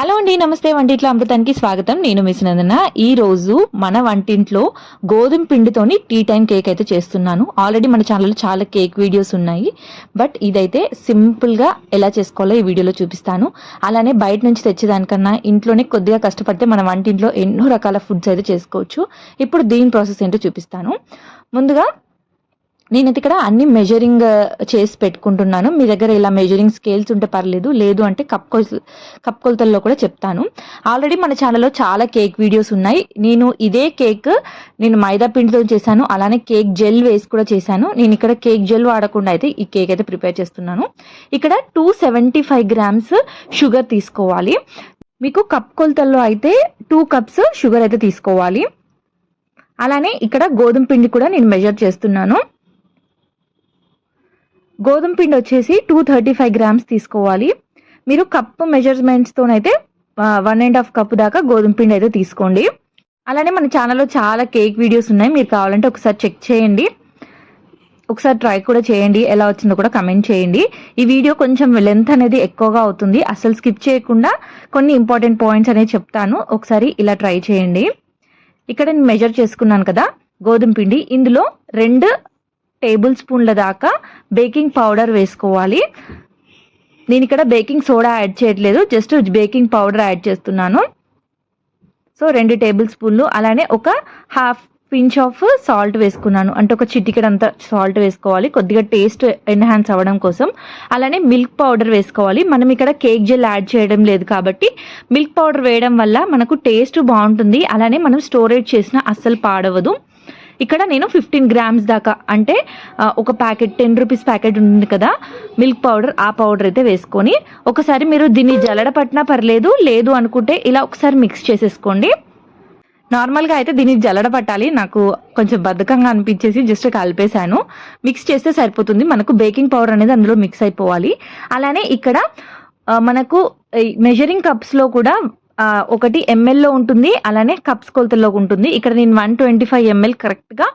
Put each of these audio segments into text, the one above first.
Hello అండి నమస్తే. వంటింట్లో అమృతానికి స్వాగతం. నేను మిస్ నందన. ఈ రోజు మన వంటింట్లో గోధుమ పిండితోని టీ టైం కేక్ అయితే చేస్తున్నాను. ఆల్రెడీ మన ఛానల్లో చాలా కేక్ వీడియోస్ ఉన్నాయి. బట్ ఇదైతే సింపుల్గా ఎలా చేసుకోవాలో ఈ వీడియోలో చూపిస్తాను. అలానే బయట నుంచి తెచ్చేదానికన్నా ఇంట్లోనే కొద్దిగా కష్టపడితే మన వంటింట్లో ఎన్నో రకాల ఫుడ్స్ అయితే చేసుకోవచ్చు. ఇప్పుడు దీని ప్రాసెస్ ఏంటో చూపిస్తాను. ముందుగా నేనైతే ఇక్కడ అన్ని మెజరింగ్ uh, చేసి పెట్టుకుంటున్నాను. మీ దగ్గర ఇలా మెజరింగ్ స్కేల్స్ ఉంటే పర్లేదు లేదు అంటే కప్ కొల్ కప్ కొలతల్లో కూడా చెప్తాను. ఆల్రెడీ మన ఛానల్లో చాలా కేక్ వీడియోస్ ఉన్నాయి. నేను ఇదే కేక్ నేను మైదా పిండితో చేశాను. అలానే కేక్ జెల్ వేసి కూడా చేశాను. నేను ఇక్కడ కేక్ జెల్ వాడకుండా అయితే ఈ కేక్ అయితే ప్రిపేర్ చేస్తున్నాను. ఇక్కడ two seventy five grams sugar తీసుకోవాలి. మీకు కప్ కొలతల్లో అయితే టూ కప్స్ షుగర్ అయితే తీసుకోవాలి. అలానే ఇక్కడ గోధుమ పిండి కూడా నేను మెజర్ చేస్తున్నాను. గోధుమ పిండి వచ్చేసి టూ థర్టీ ఫైవ్ గ్రామ్స్ తీసుకోవాలి. మీరు కప్పు మెజర్మెంట్స్తోనైతే వన్ అండ్ హాఫ్ కప్ దాకా గోధుమ పిండి అయితే తీసుకోండి. అలానే మన ఛానల్లో చాలా కేక్ వీడియోస్ ఉన్నాయి. మీరు కావాలంటే ఒకసారి చెక్ చేయండి. ఒకసారి ట్రై కూడా చేయండి. ఎలా వచ్చిందో కూడా కమెంట్ చేయండి. ఈ వీడియో కొంచెం లెంత్ అనేది ఎక్కువగా అవుతుంది. అసలు స్కిప్ చేయకుండా కొన్ని ఇంపార్టెంట్ పాయింట్స్ అనేవి చెప్తాను. ఒకసారి ఇలా ట్రై చేయండి. ఇక్కడ నేను మెజర్ చేసుకున్నాను కదా గోధుమ పిండి. ఇందులో రెండు టేబుల్ స్పూన్ల దాకా బేకింగ్ పౌడర్ వేసుకోవాలి. నేను ఇక్కడ బేకింగ్ సోడా యాడ్ చేయట్లేదు జస్ట్ బేకింగ్ పౌడర్ యాడ్ చేస్తున్నాను. సో రెండు టేబుల్ స్పూన్లు అలానే ఒక హాఫ్ పించ్ ఆఫ్ సాల్ట్ వేసుకున్నాను. అంటే ఒక చిటికెడంత సాల్ట్ వేసుకోవాలి కొద్దిగా టేస్ట్ ఎన్హాన్స్ అవ్వడం కోసం. అలానే మిల్క్ పౌడర్ వేసుకోవాలి. మనం ఇక్కడ కేక్ జెల్ యాడ్ చేయడం లేదు కాబట్టి మిల్క్ పౌడర్ వేయడం వల్ల మనకు టేస్ట్ బాగుంటుంది. అలానే మనం స్టోరేజ్ చేసిన అస్సలు పాడవదు. ఇక్కడ నేను ఫిఫ్టీన్ గ్రామ్స్ దాకా అంటే ఒక ప్యాకెట్ టెన్ రూపీస్ ప్యాకెట్ ఉంది కదా మిల్క్ పౌడర్ ఆ పౌడర్ అయితే వేసుకొని ఒకసారి మీరు దీన్ని జల్లడ పట్టినా పర్లేదు లేదు అనుకుంటే ఇలా ఒకసారి మిక్స్ చేసేసుకోండి. నార్మల్గా అయితే దీన్ని జల్లడ పట్టాలి నాకు కొంచెం బద్ధకంగా అనిపించేసి జస్ట్ కలిపేశాను. మిక్స్ చేస్తే సరిపోతుంది మనకు బేకింగ్ పౌడర్ అనేది అందులో మిక్స్ అయిపోవాలి. అలానే ఇక్కడ మనకు మెజరింగ్ కప్స్లో కూడా ఒకటి ఎంఎల్లో ఉంటుంది అలానే కప్స్ కొలతల్లో ఉంటుంది. ఇక్కడ నేను వన్ ట్వంటీ ఫైవ్ ఎంఎల్ కరెక్ట్గా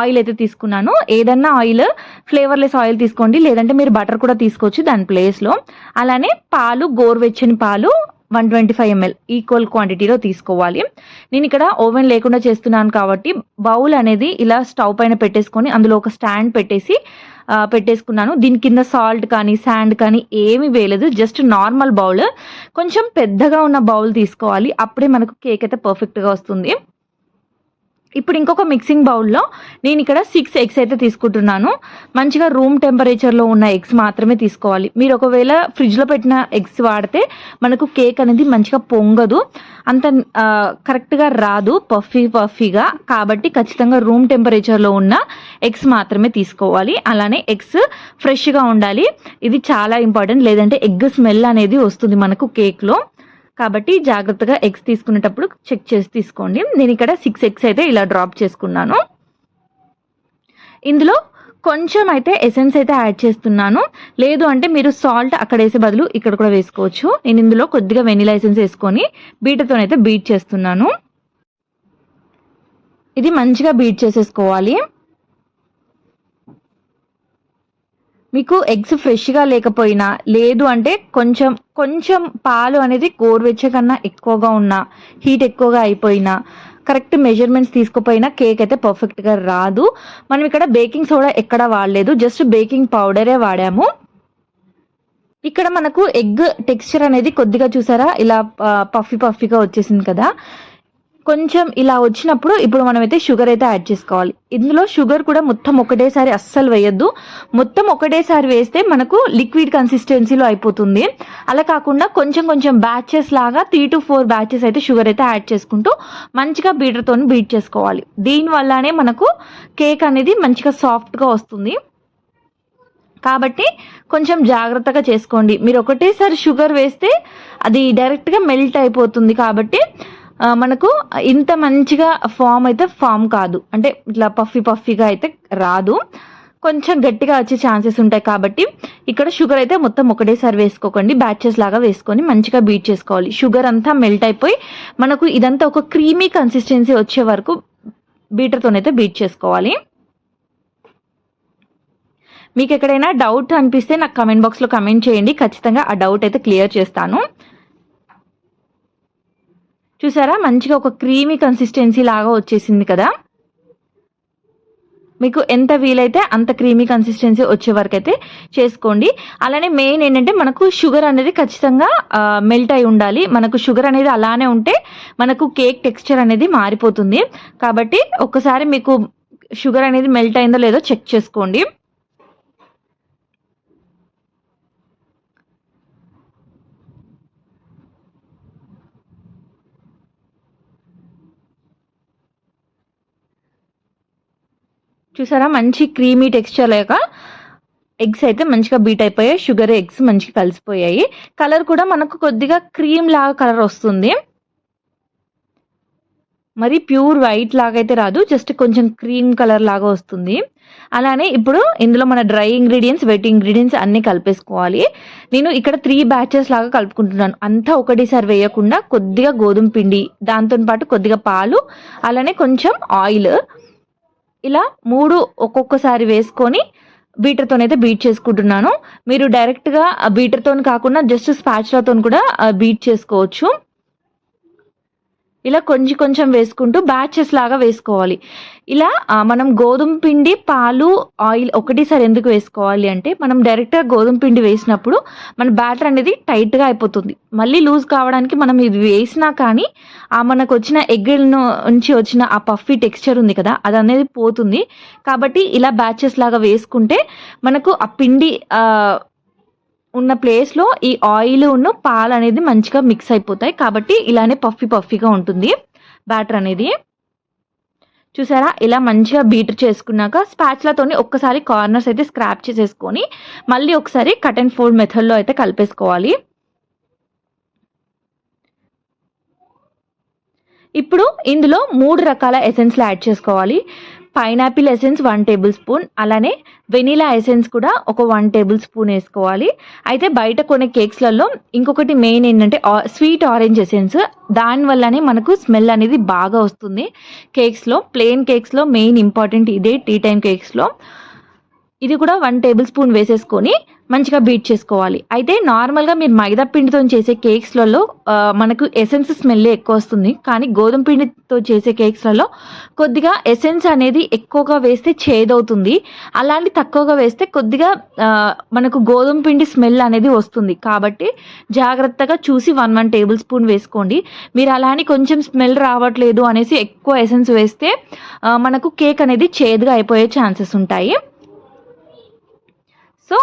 ఆయిల్ అయితే తీసుకున్నాను. ఏదన్నా ఆయిల్ ఫ్లేవర్లెస్ ఆయిల్ తీసుకోండి లేదంటే మీరు బటర్ కూడా తీసుకోవచ్చు దాని ప్లేస్లో అలానే పాలు గోరువెచ్చని పాలు one twenty five ml equal క్వాంటిటీలో తీసుకోవాలి. నేను ఇక్కడ ఓవెన్ లేకుండా చేస్తున్నాను కాబట్టి బౌల్ అనేది ఇలా స్టవ్ పైన పెట్టేసుకొని అందులో ఒక స్టాండ్ పెట్టేసి పెట్టేసుకున్నాను. దీని కింద సాల్ట్ కానీ శాండ్ కానీ ఏమి వేయలేదు. జస్ట్ నార్మల్ బౌల్ కొంచెం పెద్దగా ఉన్న బౌల్ తీసుకోవాలి. అప్పుడే మనకు కేక్ అయితే పర్ఫెక్ట్గా వస్తుంది. ఇప్పుడు ఇంకొక మిక్సింగ్ బౌల్లో నేను ఇక్కడ సిక్స్ ఎగ్స్ అయితే తీసుకుంటున్నాను. మంచిగా రూమ్ టెంపరేచర్లో ఉన్న ఎగ్స్ మాత్రమే తీసుకోవాలి. మీరు ఒకవేళ ఫ్రిడ్జ్లో పెట్టిన ఎగ్స్ వాడితే మనకు కేక్ అనేది మంచిగా పొంగదు. అంత కరెక్ట్గా రాదు పఫీ పఫీగా కాబట్టి ఖచ్చితంగా రూమ్ టెంపరేచర్లో ఉన్న ఎగ్స్ మాత్రమే తీసుకోవాలి. అలానే ఎగ్స్ ఫ్రెష్గా ఉండాలి. ఇది చాలా ఇంపార్టెంట్ లేదంటే ఎగ్ స్మెల్ అనేది వస్తుంది మనకు కేక్లో కాబట్టి జాగ్రత్తగా ఎగ్స్ తీసుకునేటప్పుడు చెక్ చేసి తీసుకోండి. నేను ఇక్కడ సిక్స్ ఎగ్స్ అయితే ఇలా డ్రాప్ చేసుకున్నాను. ఇందులో కొంచెం అయితే ఎసెన్స్ అయితే యాడ్ చేస్తున్నాను. లేదు అంటే మీరు సాల్ట్ అక్కడ వేసే బదులు ఇక్కడ కూడా వేసుకోవచ్చు. నేను ఇందులో కొద్దిగా వెనిలా ఎసెన్స్ వేసుకొని బీటతోనైతే బీట్ చేస్తున్నాను. ఇది మంచిగా బీట్ చేసేసుకోవాలి. మీకు ఎగ్స్ ఫ్రెష్గా లేకపోయినా లేదు అంటే కొంచెం కొంచెం పాలు అనేది గోరువెచ్చ కన్నా ఎక్కువగా ఉన్నా హీట్ ఎక్కువగా అయిపోయినా కరెక్ట్ మెజర్మెంట్స్ తీసుకుపోయినా కేక్ అయితే పర్ఫెక్ట్గా రాదు. మనం ఇక్కడ బేకింగ్ సోడా ఎక్కడ వాడలేదు జస్ట్ బేకింగ్ పౌడరే వాడాము. ఇక్కడ మనకు ఎగ్ టెక్స్చర్ అనేది కొద్దిగా చూసారా? ఇలా పఫీ పఫీగా వచ్చేసింది కదా. కొంచెం ఇలా వచ్చినప్పుడు ఇప్పుడు మనం అయితే షుగర్ అయితే యాడ్ చేసుకోవాలి. ఇందులో షుగర్ కూడా మొత్తం ఒకటేసారి అస్సలు వేయద్దు. మొత్తం ఒకటేసారి వేస్తే మనకు లిక్విడ్ కన్సిస్టెన్సీలో అయిపోతుంది. అలా కాకుండా కొంచెం కొంచెం బ్యాచెస్ లాగా త్రీ టు ఫోర్ బ్యాచెస్ అయితే షుగర్ అయితే యాడ్ చేసుకుంటూ మంచిగా బీటర్తో బీట్ చేసుకోవాలి. దీనివల్లనే మనకు కేక్ అనేది మంచిగా సాఫ్ట్గా వస్తుంది. కాబట్టి కొంచెం జాగ్రత్తగా చేసుకోండి. మీరు ఒకటేసారి షుగర్ వేస్తే అది డైరెక్ట్గా మెల్ట్ అయిపోతుంది కాబట్టి మనకు ఇంత మంచిగా ఫామ్ అయితే ఫామ్ కాదు. అంటే ఇట్లా పఫీ పఫీగా అయితే రాదు. కొంచెం గట్టిగా వచ్చే ఛాన్సెస్ ఉంటాయి కాబట్టి ఇక్కడ షుగర్ అయితే మొత్తం ఒకటేసారి వేసుకోకండి. బ్యాచెస్ లాగా వేసుకొని మంచిగా బీట్ చేసుకోవాలి. షుగర్ అంతా మెల్ట్ అయిపోయి మనకు ఇదంతా ఒక క్రీమీ కన్సిస్టెన్సీ వచ్చే వరకు బీటర్తోనైతే బీట్ చేసుకోవాలి. మీకు ఎక్కడైనా డౌట్ అనిపిస్తే నాకు కమెంట్ బాక్స్లో కమెంట్ చేయండి. ఖచ్చితంగా ఆ డౌట్ అయితే క్లియర్ చేస్తాను. చూసారా? మంచిగా ఒక క్రీమీ కన్సిస్టెన్సీ లాగా వచ్చేసింది కదా? మీకు ఎంత వీలైతే అంత క్రీమీ కన్సిస్టెన్సీ వచ్చే వరకు అయితే చేసుకోండి. అలానే మెయిన్ ఏంటంటే మనకు షుగర్ అనేది ఖచ్చితంగా మెల్ట్ అయి ఉండాలి. మనకు షుగర్ అనేది అలానే ఉంటే మనకు కేక్ టెక్స్చర్ అనేది మారిపోతుంది. కాబట్టి ఒక్కసారి మీకు షుగర్ అనేది మెల్ట్ అయిందో లేదో చెక్ చేసుకోండి. చూసారా? మంచి క్రీమీ టెక్స్చర్ లేక ఎగ్స్ అయితే మంచిగా బీట్ అయిపోయాయి. షుగర్ ఎగ్స్ మంచిగా కలిసిపోయాయి. కలర్ కూడా మనకు కొద్దిగా క్రీమ్ లాగా కలర్ వస్తుంది. మరి ప్యూర్ వైట్ లాగా అయితే రాదు. జస్ట్ కొంచెం క్రీమ్ కలర్ లాగా వస్తుంది. అలానే ఇప్పుడు ఇందులో మన డ్రై ఇంగ్రీడియంట్స్ వెట్ ఇంగ్రీడియంట్స్ అన్నీ కలిపేసుకోవాలి. నేను ఇక్కడ త్రీ బ్యాచెస్ లాగా కలుపుకుంటున్నాను. అంతా ఒకటేసారి వేయకుండా కొద్దిగా గోధుమ పిండి దాంతో పాటు కొద్దిగా పాలు అలానే కొంచెం ఆయిల్ ఇలా మూడు ఒక్కొక్కసారి వేసుకొని బీటర్తో అయితే బీట్ చేసుకుంటున్నాను. మీరు డైరెక్ట్గా బీటర్తో కాకుండా జస్ట్ స్పాచ్లతో కూడా బీట్ చేసుకోవచ్చు. ఇలా కొంచెం కొంచెం వేసుకుంటూ బ్యాచెస్ లాగా వేసుకోవాలి. ఇలా మనం గోధుమ పిండి పాలు ఆయిల్ ఒకటేసారి ఎందుకు వేసుకోవాలి అంటే మనం డైరెక్ట్గా గోధుమ పిండి వేసినప్పుడు మన బ్యాటర్ అనేది టైట్గా అయిపోతుంది. మళ్ళీ లూజ్ కావడానికి మనం ఇది వేసినా కానీ ఆ మనకు వచ్చిన ఎగ్ నుంచి వచ్చిన ఆ పఫీ టెక్స్చర్ ఉంది కదా అది అనేది పోతుంది. కాబట్టి ఇలా బ్యాచెస్ లాగా వేసుకుంటే మనకు ఆ పిండి ఉన్న ప్లేస్లో ఈ ఆయిల్ ఉన్న పాలు అనేది మంచిగా మిక్స్ అయిపోతాయి. కాబట్టి ఇలానే పఫీ పఫీగా ఉంటుంది. బ్యాటర్ అనేది. చూసారా? ఇలా మంచిగా బీటర్ చేసుకున్నాక స్పాచ్లతోని ఒక్కసారి కార్నర్స్ అయితే స్క్రాప్ చేసేసుకొని మళ్ళీ ఒకసారి కట్ అండ్ ఫోల్డ్ మెథడ్లో అయితే కలిపేసుకోవాలి. ఇప్పుడు ఇందులో మూడు రకాల ఎసెన్స్లు యాడ్ చేసుకోవాలి. Pineapple essence one table spoon అలానే వెనీలా ఎసెన్స్ కూడా ఒక వన్ టేబుల్ స్పూన్ వేసుకోవాలి. అయితే బయట కొనే కేక్స్లలో ఇంకొకటి మెయిన్ ఏంటంటే స్వీట్ ఆరెంజ్ ఎసెన్స్. దానివల్లనే మనకు స్మెల్ అనేది బాగా వస్తుంది. కేక్స్లో ప్లెయిన్ కేక్స్లో మెయిన్ ఇంపార్టెంట్ ఇదే టీ టైం కేక్స్లో. ఇది కూడా వన్ టేబుల్ స్పూన్ వేసేసుకొని మంచిగా బీట్ చేసుకోవాలి. అయితే నార్మల్గా మీరు మైదా పిండితో చేసే కేక్స్లలో మనకు ఎసెన్స్ స్మెల్ ఎక్కువ వస్తుంది. కానీ గోధుమ పిండితో చేసే కేక్స్లలో కొద్దిగా ఎసెన్స్ అనేది ఎక్కువగా వేస్తే చేదవుతుంది. అలాంటి తక్కువగా వేస్తే కొద్దిగా మనకు గోధుమ పిండి స్మెల్ అనేది వస్తుంది. కాబట్టి జాగ్రత్తగా చూసి వన్ వన్ టేబుల్ స్పూన్ వేసుకోండి. మీరు అలానే కొంచెం స్మెల్ రావట్లేదు అనేసి ఎక్కువ ఎసెన్స్ వేస్తే మనకు కేక్ అనేది చేదుగా అయిపోయే ఛాన్సెస్ ఉంటాయి. సో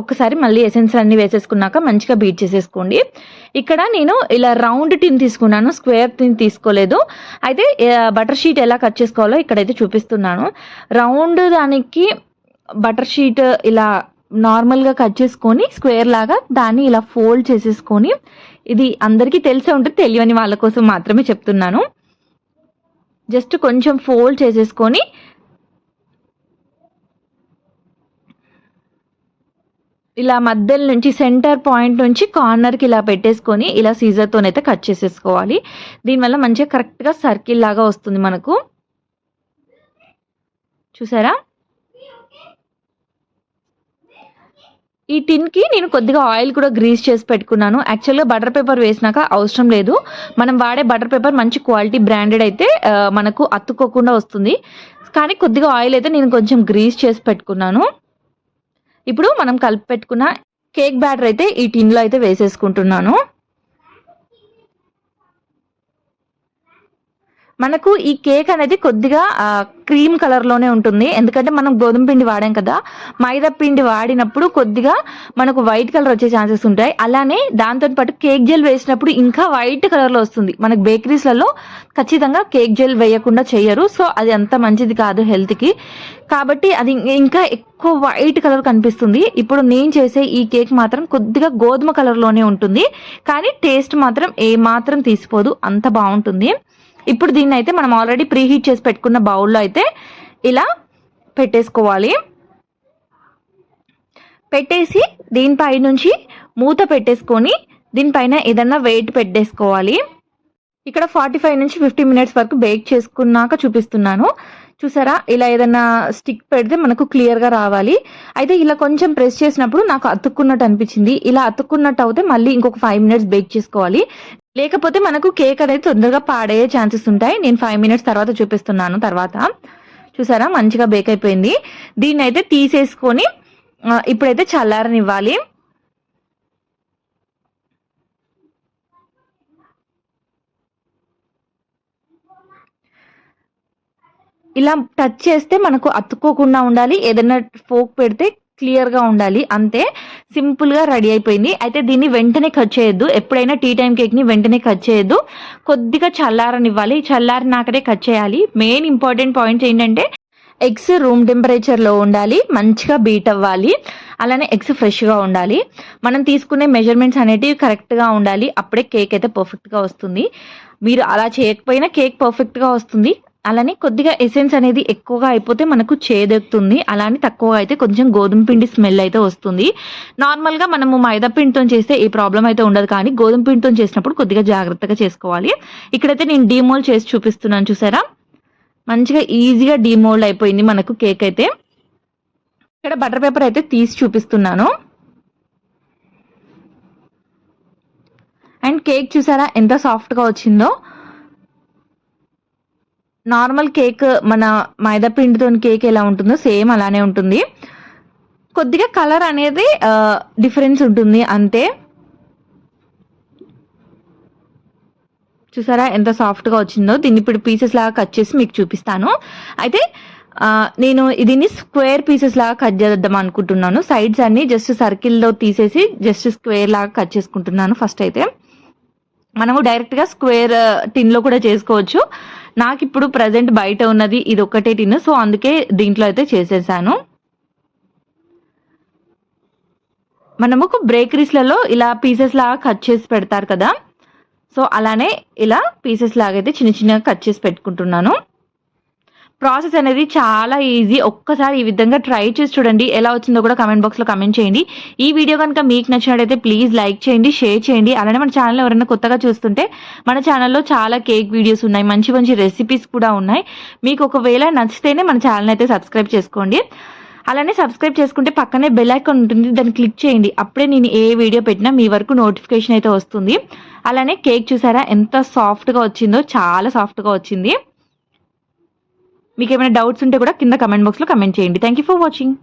ఒక్కసారి మళ్ళీ ఎసెన్స్ అన్ని వేసేసుకున్నాక మంచిగా బీట్ చేసేసుకోండి. ఇక్కడ నేను ఇలా రౌండ్ టిన్ తీసుకున్నాను స్క్వేర్ టిన్ తీసుకోలేదు. అయితే బటర్ షీట్ ఎలా కట్ చేసుకోవాలో ఇక్కడైతే చూపిస్తున్నాను. రౌండ్ దానికి బటర్ షీట్ ఇలా నార్మల్గా కట్ చేసుకొని స్క్వేర్ లాగా దాన్ని ఇలా ఫోల్డ్ చేసేసుకొని ఇది అందరికీ తెలిసే ఉంటుంది తెలియని వాళ్ళ కోసం మాత్రమే చెప్తున్నాను. జస్ట్ కొంచెం ఫోల్డ్ చేసేసుకొని ఇలా మధ్యలో నుంచి సెంటర్ పాయింట్ నుంచి కార్నర్కి ఇలా పెట్టేసుకొని ఇలా సీజర్తోనైతే కట్ చేసేసుకోవాలి. దీనివల్ల మంచిగా కరెక్ట్గా సర్కిల్ లాగా వస్తుంది మనకు. చూసారా? ఈ టిన్కి నేను కొద్దిగా ఆయిల్ కూడా గ్రీస్ చేసి పెట్టుకున్నాను. యాక్చువల్గా బటర్ పేపర్ వేసినాక అవసరం లేదు. మనం వాడే బటర్ పేపర్ మంచి క్వాలిటీ బ్రాండెడ్ అయితే మనకు అతుక్కోకుండా వస్తుంది. కానీ కొద్దిగా ఆయిల్ అయితే నేను కొంచెం గ్రీస్ చేసి పెట్టుకున్నాను. ఇప్పుడు మనం కలిపి పెట్టుకున్న కేక్ బ్యాటర్ అయితే ఈ టిన్లో అయితే వేసేసుకుంటున్నాను. మనకు ఈ కేక్ అనేది కొద్దిగా క్రీమ్ కలర్లోనే ఉంటుంది. ఎందుకంటే మనం గోధుమ పిండి వాడాం కదా. మైదా పిండి వాడినప్పుడు కొద్దిగా మనకు వైట్ కలర్ వచ్చే ఛాన్సెస్ ఉంటాయి. అలానే దాంతో పాటు కేక్ జెల్ వేసినప్పుడు ఇంకా వైట్ కలర్లో వస్తుంది. మనకు బేకరీస్లలో ఖచ్చితంగా కేక్ జెల్ వేయకుండా చేయరు. సో అది అంత మంచిది కాదు హెల్త్కి కాబట్టి అది ఇంకా ఎక్కువ వైట్ కలర్ కనిపిస్తుంది. ఇప్పుడు నేను చేసే ఈ కేక్ మాత్రం కొద్దిగా గోధుమ కలర్లోనే ఉంటుంది. కానీ టేస్ట్ మాత్రం ఏ మాత్రం తీసిపోదు. అంత బాగుంటుంది. ఇప్పుడు దీన్ని అయితే మనం ఆల్రెడీ ప్రీ హీట్ చేసి పెట్టుకున్న బౌల్లో అయితే ఇలా పెట్టేసుకోవాలి. పెట్టేసి దీనిపై నుంచి మూత పెట్టేసుకొని దీనిపైన ఏదన్నా వెయిట్ పెట్టేసుకోవాలి. ఇక్కడ ఫార్టీ ఫైవ్ నుంచి ఫిఫ్టీ మినిట్స్ వరకు బేక్ చేసుకున్నాక చూపిస్తున్నాను. చూసారా? ఇలా ఏదైనా స్టిక్ పెడితే మనకు క్లియర్గా రావాలి. అయితే ఇలా కొంచెం ప్రెస్ చేసినప్పుడు నాకు అతుక్కున్నట్టు అనిపించింది. ఇలా అతుక్కున్నట్టు అయితే మళ్ళీ ఇంకొక ఫైవ్ మినిట్స్ బేక్ చేసుకోవాలి. లేకపోతే మనకు కేక్ అనేది తొందరగా పాడయ్యే ఛాన్సెస్ ఉంటాయి. నేను ఫైవ్ మినిట్స్ తర్వాత చూపిస్తున్నాను తర్వాత. చూసారా? మంచిగా బేక్ అయిపోయింది. దీన్ని అయితే తీసేసుకొని ఇప్పుడైతే చల్లారనివ్వాలి. ఇలా టచ్ చేస్తే మనకు అతుక్కోకుండా ఉండాలి. ఏదైనా ఫోక్ పెడితే క్లియర్గా ఉండాలి. అంతే సింపుల్గా రెడీ అయిపోయింది. అయితే దీన్ని వెంటనే కట్ చేయొద్దు. ఎప్పుడైనా టీ టైం కేక్ని వెంటనే కట్ చేయొద్దు. కొద్దిగా చల్లారనివ్వాలి. చల్లారినాకనే కట్ చేయాలి. మెయిన్ ఇంపార్టెంట్ పాయింట్స్ ఏంటంటే ఎగ్స్ రూమ్ టెంపరేచర్లో ఉండాలి. మంచిగా బీట్ అవ్వాలి. అలానే ఎగ్స్ ఫ్రెష్గా ఉండాలి. మనం తీసుకునే మెజర్మెంట్స్ అనేటివి కరెక్ట్గా ఉండాలి. అప్పుడే కేక్ అయితే పర్ఫెక్ట్గా వస్తుంది. మీరు అలా చేయకపోయినా కేక్ పర్ఫెక్ట్గా వస్తుంది. అలానే కొద్దిగా ఎసెన్స్ అనేది ఎక్కువగా అయిపోతే మనకు చేదెక్కుతుంది. అలానే తక్కువగా అయితే కొంచెం గోధుమ పిండి స్మెల్ అయితే వస్తుంది. నార్మల్గా మనము మైదా పిండితో చేస్తే ఈ ప్రాబ్లం అయితే ఉండదు. కానీ గోధుమ పిండితో చేసినప్పుడు కొద్దిగా జాగ్రత్తగా చేసుకోవాలి. ఇక్కడైతే నేను డీమోల్డ్ చేసి చూపిస్తున్నాను చూసారా? మంచిగా ఈజీగా డీమోల్డ్ అయిపోయింది మనకు కేక్ అయితే. ఇక్కడ బటర్ పేపర్ అయితే తీసి చూపిస్తున్నాను. అండ్ కేక్ చూసారా? ఎంత సాఫ్ట్గా వచ్చిందో. నార్మల్ కేక్ మన మైదా పిండితో కేక్ ఎలా ఉంటుందో సేమ్ అలానే ఉంటుంది. కొద్దిగా కలర్ అనేది డిఫరెన్స్ ఉంటుంది. అంతే. చూసారా ఎంత సాఫ్ట్గా వచ్చిందో? దీన్ని ఇప్పుడు పీసెస్ లాగా కట్ చేసి మీకు చూపిస్తాను. అయితే నేను దీన్ని స్క్వేర్ పీసెస్ లాగా కట్ చేద్దాం అనుకుంటున్నాను. సైడ్స్ అన్ని జస్ట్ సర్కిల్లో తీసేసి జస్ట్ స్క్వేర్ లాగా కట్ చేసుకుంటున్నాను ఫస్ట్ అయితే. మనము డైరెక్ట్గా స్క్వేర్ టిన్లో కూడా చేసుకోవచ్చు. నాకు ఇప్పుడు ప్రజెంట్ బయట ఉన్నది ఇది ఒక్కటే టిన్ సో అందుకే దీంట్లో అయితే చేసేసాను. మనము బ్రేకరీస్లలో ఇలా పీసెస్ లాగా కట్ చేసి పెడతారు కదా. సో అలానే ఇలా పీసెస్ లాగా అయితే చిన్న చిన్నగా కట్ చేసి పెట్టుకుంటున్నాను. ప్రాసెస్ అనేది చాలా ఈజీ. ఒక్కసారి ఈ విధంగా ట్రై చేసి చూడండి. ఎలా వచ్చిందో కూడా కమెంట్ బాక్స్లో కమెంట్ చేయండి. ఈ వీడియో కనుక మీకు నచ్చినట్టయితే ప్లీజ్ లైక్ చేయండి షేర్ చేయండి. అలానే మన ఛానల్ ఎవరైనా కొత్తగా చూస్తుంటే మన ఛానల్లో చాలా కేక్ వీడియోస్ ఉన్నాయి. మంచి మంచి రెసిపీస్ కూడా ఉన్నాయి. మీకు ఒకవేళ నచ్చితేనే మన ఛానల్ అయితే సబ్స్క్రైబ్ చేసుకోండి. అలానే సబ్స్క్రైబ్ చేసుకుంటే పక్కనే బెల్ ఐకాన్ ఉంటుంది. దాన్ని క్లిక్ చేయండి. అప్పుడే నేను ఏ వీడియో పెట్టినా మీ వరకు నోటిఫికేషన్ అయితే వస్తుంది. అలానే కేక్ చూసారా? ఎంత సాఫ్ట్గా వచ్చిందో చాలా సాఫ్ట్గా వచ్చింది. మీకు ఏమైనా డౌట్స్ ఉంటే కూడా కింద కమెంట్ బాక్స్లో కమెంట్ చేయండి. Thank you for watching